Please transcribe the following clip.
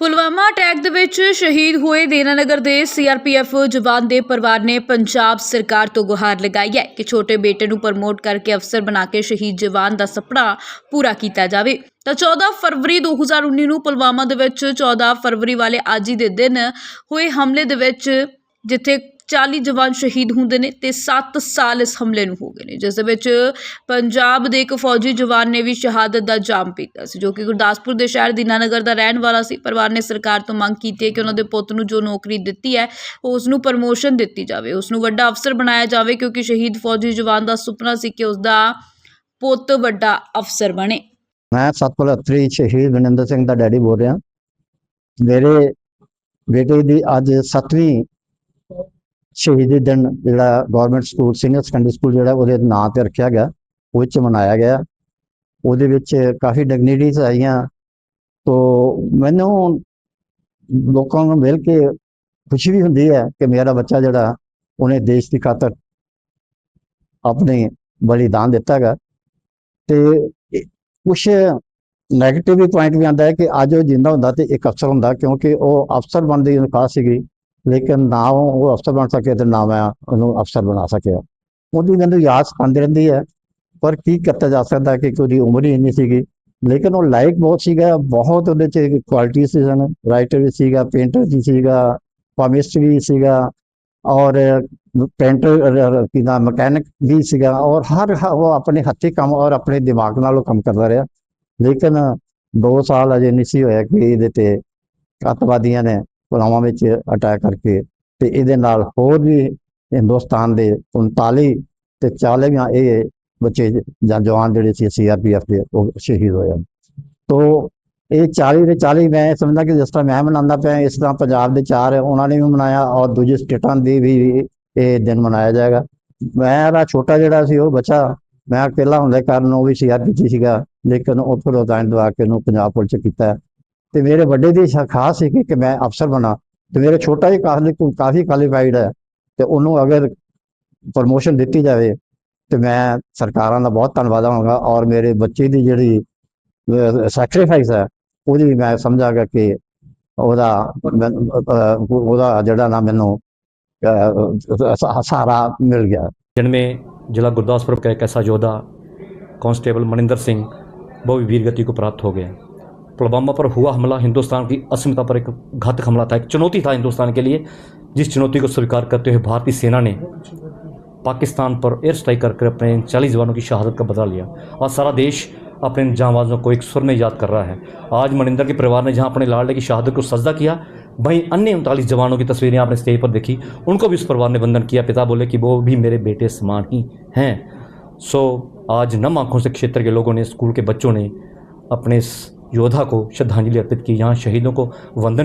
Pulwama attack ਦੇ ਵਿੱਚ ਸ਼ਹੀਦ ਹੋਏ ਦੇਨਾਨਗਰ ਦੇ ਸੀਆਰਪੀਐਫ ਜਵਾਨ ਦੇ ਪਰਿਵਾਰ ਨੇ ਪੰਜਾਬ ਸਰਕਾਰ ਤੋਂ ਗੁਹਾਰ ਲਗਾਈ ਹੈ ਕਿ ਛੋਟੇ ਬੇਟੇ ਨੂੰ ਪ੍ਰਮੋਟ ਕਰਕੇ ਅਫਸਰ ਬਣਾ ਕੇ ਸ਼ਹੀਦ ਜਵਾਨ ਦਾ ਸੁਪਨਾ ਪੂਰਾ ਕੀਤਾ ਜਾਵੇ। ਤਾਂ 14 ਫਰਵਰੀ 2019 ਨੂੰ ਪੁਲਵਾਮਾ ਦੇ ਵਿੱਚ 14 ਫਰਵਰੀ ਵਾਲੇ ਅੱਜ ਹੀ ਦੇ ਦਿਨ ਹੋਏ ਹਮਲੇ ਦੇ ਵਿੱਚ ਜਿੱਥੇ 40 ਜਵਾਨ ਸ਼ਹੀਦ ਹੁੰਦੇ ਨੇ ਤੇ 7 ਸਾਲ ਇਸ ਹਮਲੇ ਨੂੰ ਹੋ ਗਏ ਨੇ, ਜਿਸ ਦੇ ਵਿੱਚ ਪੰਜਾਬ ਦੇ ਇੱਕ ਫੌਜੀ ਜਵਾਨ ਨੇ ਵੀ ਸ਼ਹਾਦਤ ਦਾ ਜਾਮ ਪੀਤਾ ਸੀ, ਜੋ ਕਿ ਗੁਰਦਾਸਪੁਰ ਦੇ ਸ਼ਹਿਰ ਦੀਨਾਨਗਰ ਦਾ ਰਹਿਣ ਵਾਲਾ ਸੀ। ਪਰਿਵਾਰ ਨੇ ਸਰਕਾਰ ਤੋਂ ਮੰਗ ਕੀਤੀ ਹੈ ਕਿ ਉਹਨਾਂ ਦੇ ਪੁੱਤ ਨੂੰ ਜੋ ਨੌਕਰੀ ਦਿੱਤੀ ਹੈ, ਉਸ ਨੂੰ ਪ੍ਰਮੋਸ਼ਨ ਦਿੱਤੀ ਜਾਵੇ, ਉਸ ਨੂੰ ਵੱਡਾ ਅਫਸਰ ਬਣਾਇਆ ਜਾਵੇ, ਕਿਉਂਕਿ ਸ਼ਹੀਦ ਫੌਜੀ ਜਵਾਨ ਦਾ ਸੁਪਨਾ ਸੀ ਕਿ ਉਸ ਦਾ ਪੁੱਤ ਵੱਡਾ ਅਫਸਰ ਬਣੇ। ਮੈਂ ਸਤਪਾਲ ਸ਼ਹੀਦ ਵਿਨੰਦਰ ਸਿੰਘ ਦਾ ਡੈਡੀ ਬੋਲ ਰਿਹਾ। ਮੇਰੇ ਬੇਟੇ ਦੀ ਅੱਜ 7ਵੀਂ ਸ਼ਹੀਦੀ ਦਿਨ ਜਿਹੜਾ government school senior secondary school ਜਿਹੜਾ ਉਹਦੇ ਨਾਂ ਤੇ ਰੱਖਿਆ ਗਿਆ ਉਹ 'ਚ ਮਨਾਇਆ ਗਿਆ। ਉਹਦੇ ਵਿੱਚ ਕਾਫੀ ਡਿਗਨਿਟੀਜ਼ ਆਈਆਂ। ਤੋ ਮੈਨੂੰ ਲੋਕਾਂ ਨੂੰ ਮਿਲ ਕੇ ਖੁਸ਼ੀ ਵੀ ਹੁੰਦੀ ਹੈ ਕਿ ਮੇਰਾ ਬੱਚਾ ਜਿਹੜਾ ਉਹਨੇ ਦੇਸ਼ ਦੀ ਖਾਤਰ ਆਪਣੇ ਬਲੀਦਾਨ ਦਿੱਤਾ ਹੈਗਾ। ਤੇ ਕੁਛ ਨੈਗੇਟਿਵ ਵੀ ਪੁਆਇੰਟ ਵੀ ਆਉਂਦਾ ਹੈ ਕਿ ਅੱਜ ਉਹ ਜਿੰਦਾ ਹੁੰਦਾ ਤੇ ਇੱਕ ਅਫਸਰ ਹੁੰਦਾ ਕਿਉਂਕਿ ਉਹ ਅਫਸਰ ਬਣਦੀ ਦੀ ਖਾਸ ਸੀਗੀ। ਲੇਕਿਨ ਨਾ ਉਹ ਉਹ ਅਫਸਰ ਬਣ ਸਕੇ ਤੇ ਨਾ ਮੈਂ ਉਹਨੂੰ ਅਫਸਰ ਬਣਾ ਸਕਿਆ। ਉਹਦੀ ਮੈਨੂੰ ਯਾਦ ਆਉਂਦੀ ਰਹਿੰਦੀ ਹੈ, ਪਰ ਕੀ ਕੀਤਾ ਜਾ ਸਕਦਾ ਕਿ ਉਹਦੀ ਉਮਰ ਹੀ ਇੰਨੀ ਸੀਗੀ। ਲੇਕਿਨ ਉਹ ਲਾਇਕ ਬਹੁਤ ਸੀਗਾ, ਬਹੁਤ ਉਹਦੇ ਚ ਕੁਆਲਿਟੀ ਸੀ ਸਨ ਰਾਈਟਰ ਵੀ ਸੀਗਾ ਪੇਂਟਰ ਵੀ ਸੀਗਾ ਪਾਮਿਸਟ ਵੀ ਸੀਗਾ, ਔਰ ਪੇਂਟਰ ਕੀ ਨਾਮ ਮਕੈਨਿਕ ਵੀ ਸੀਗਾ, ਔਰ ਹਰ ਉਹ ਆਪਣੇ ਹੱਥੀਂ ਕੰਮ ਔਰ ਆਪਣੇ ਦਿਮਾਗ ਨਾਲ ਉਹ ਕੰਮ ਕਰਦਾ ਰਿਹਾ। ਲੇਕਿਨ 2 ਸਾਲ ਅਜੇ ਨਹੀਂ ਸੀ ਹੋਇਆ ਕਿ ਇਹਦੇ ਤੇ ਅੱਤਵਾਦੀਆਂ ਨੇ ਪੁਲਵਾਮਾ ਵਿੱਚ ਅਟੈਕ ਕਰਕੇ ਤੇ ਇਹਦੇ ਨਾਲ ਹੋਰ ਵੀ ਹਿੰਦੁਸਤਾਨ ਦੇ 39 ਤੇ 40 ਇਹ ਬੱਚੇ ਜਾਂ ਜਵਾਨ ਜਿਹੜੇ ਸੀ ਸੀਆਰਪੀਐਫ ਦੇ, ਉਹ ਸ਼ਹੀਦ ਹੋਏ ਹਨ। ਤੋ ਇਹ 40 ਦੇ 40 ਮੈਂ ਸਮਝਦਾ ਕਿ ਜਿਸ ਤਰ੍ਹਾਂ ਮੈਂ ਮਨਾਉਂਦਾ ਪਿਆ, ਇਸ ਤਰ੍ਹਾਂ ਪੰਜਾਬ ਦੇ ਚਾਰ ਉਹਨਾਂ ਨੇ ਵੀ ਮਨਾਇਆ ਔਰ ਦੂਜੇ ਸਟੇਟਾਂ ਦੇ ਵੀ ਇਹ ਦਿਨ ਮਨਾਇਆ ਜਾਏਗਾ। ਮੇਰਾ ਛੋਟਾ ਜਿਹੜਾ ਸੀ ਉਹ ਬੱਚਾ, ਮੈਂ ਇਕੱਲਾ ਹੁੰਦੇ ਕਾਰਨ ਉਹ ਵੀ ਸੀਆਰਪੀ ਸੀਗਾ, ਲੇਕਿਨ ਉੱਥੋਂ ਫਿਰ ਦਵਾ ਕੇ ਉਹਨੂੰ ਪੰਜਾਬ ਪੁਲਿਸ ਚ ਕੀਤਾ। ਤੇ ਮੇਰੇ ਵੱਡੇ ਦੀ ਸ਼- ਖਾਸ ਸੀ ਕਿ- ਕਿ ਮੈਂ ਅਫਸਰ ਬਣਾ ਤੇ ਮੇਰੇ ਛੋਟਾ ਹੀ ਕਾਫੀ ਕਾਫੀ ਕੁਆਲੀਫਾਈਡ ਹੈ ਤੇ ਉਹਨੂੰ ਅਗਰ ਪ੍ਰਮੋਸ਼ਨ ਦਿੱਤੀ ਜਾਵੇ ਤੇ ਮੈਂ ਸਰਕਾਰਾਂ ਦਾ ਬਹੁਤ ਧੰਨਵਾਦ ਹੋਵਾਂਗਾ ਔਰ ਮੇਰੇ ਬੱਚੇ ਦੀ ਜਿਹੜੀ ਸੈਕਰੀਫਾਈਸ ਹੈ ਉਹਦੀ ਵੀ ਮੈਂ ਸਮਝਾਂਗਾ ਕਿ ਉਹਦਾ ਮੈਨੂੰ, ਅਹ, ਉਹਦਾ ਜਿਹੜਾ ਨਾ ਮੈਨੂੰ ਅਹ, ਸ- ਸਹਾਰਾ ਮਿਲ ਗਿਆ जिनमें जिला गुरदासपुर का एक ऐसा योद्धा कांस्टेबल मनिंदर सिंह वो भी वीर गति को प्राप्त हो गया पुलवामा पर हुआ हमला हिंदुस्तान की अस्मिता पर एक घातक हमला था, एक चुनौती था हिंदुस्तान के लिए, जिस चुनौती को स्वीकार करते हुए भारतीय सेना ने पाकिस्तान पर एयर स्ट्राइक करके अपने चालीस जवानों की शहादत का बदला लिया। और सारा देश अपने इन जांबाजों को एक सुर में याद कर रहा है। आज मनिंदर के परिवार ने जहाँ अपने लाडले की शहादत को सजदा किया, वहीं अन्य उनतालीस जवानों की तस्वीरें आपने स्टेज पर देखी, उनको भी उस परिवार ने वंदन किया। पिता बोले कि वो भी मेरे बेटे समान ही हैं। सो, आज नम आँखों से क्षेत्र के लोगों ने, स्कूल के बच्चों ने अपने योद्धा को श्रद्धांजलि अर्पित की यहाँ शहीदों को वंदन